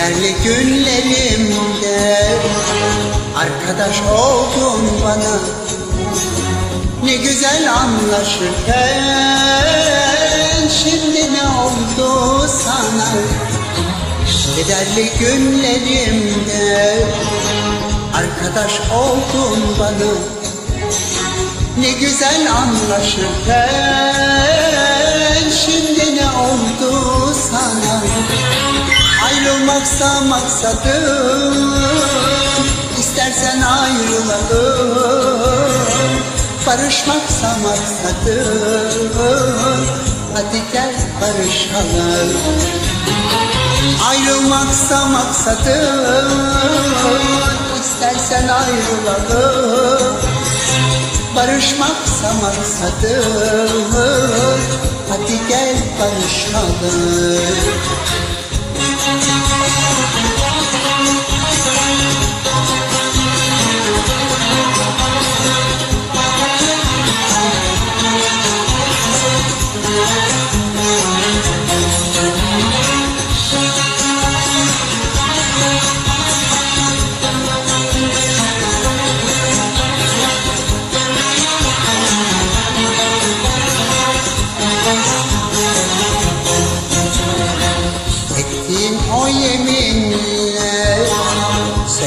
Kederli günlerimde Arkadaş oldun bana. Ne güzel anlaşırken Şimdi ne oldu sana? Kederli günlerimde Arkadaş oldun bana. Ne güzel anlaşırken Şimdi ne oldu sana Ayrılmaksa maksadım İstersen ayrılalım. Barışmaksa maksadım Hadi gel barışalım. Ayrılmaksa maksadım İstersen ayrılalım. Barışmaksa maksadım Hadi gel barışalım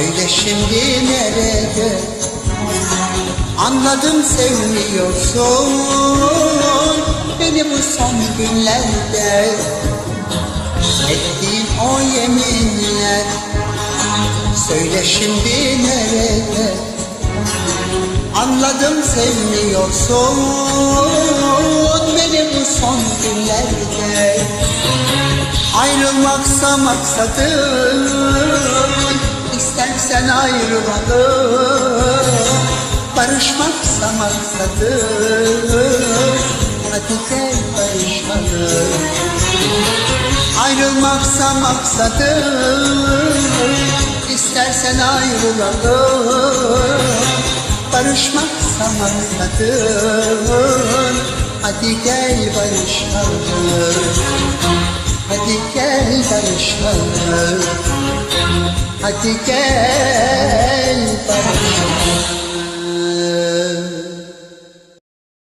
Söyle şimdi nerede? Anladım sevmiyorsun. Beni bu son günlerde Ettiğin o yeminler. Söyle şimdi nerede? Anladım sevmiyorsun. Beni bu son günlerde Ayrılmaksa maksadım İstersen ayrılalım. Barışmaksa maksadım Hadi gel barışalım Ayrılmaksa maksadım İstersen ayrılalım. Barışmaksa maksadım Hadi gel barışalım. Hadi gel barışalım Hadi gel bana